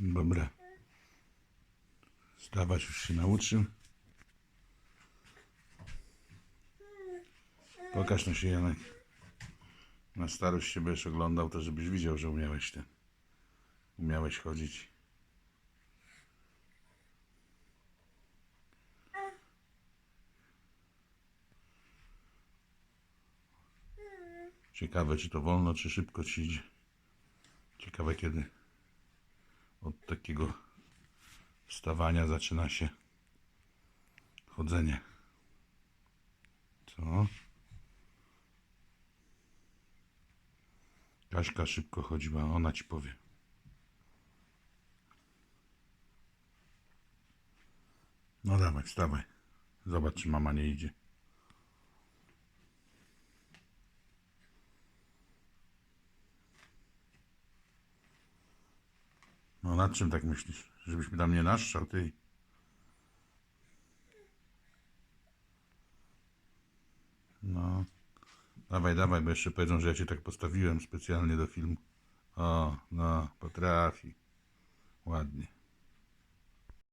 Dobra. Stawać już się nauczył. Pokaż no się Janek. Na starość się będziesz oglądał, to żebyś widział, że umiałeś ten. Umiałeś chodzić. Ciekawe, czy to wolno, czy szybko ci idzie. Ciekawe, kiedy od takiego wstawania zaczyna się chodzenie. Co? Kaśka szybko chodziła, ona ci powie. No dawaj, wstawaj. Zobacz, czy mama nie idzie. No nad czym tak myślisz? Żebyś mi tam nie naszczał, ty? No. Dawaj, dawaj, bo jeszcze powiedzą, że ja cię tak postawiłem specjalnie do filmu. O, no, potrafi. Ładnie.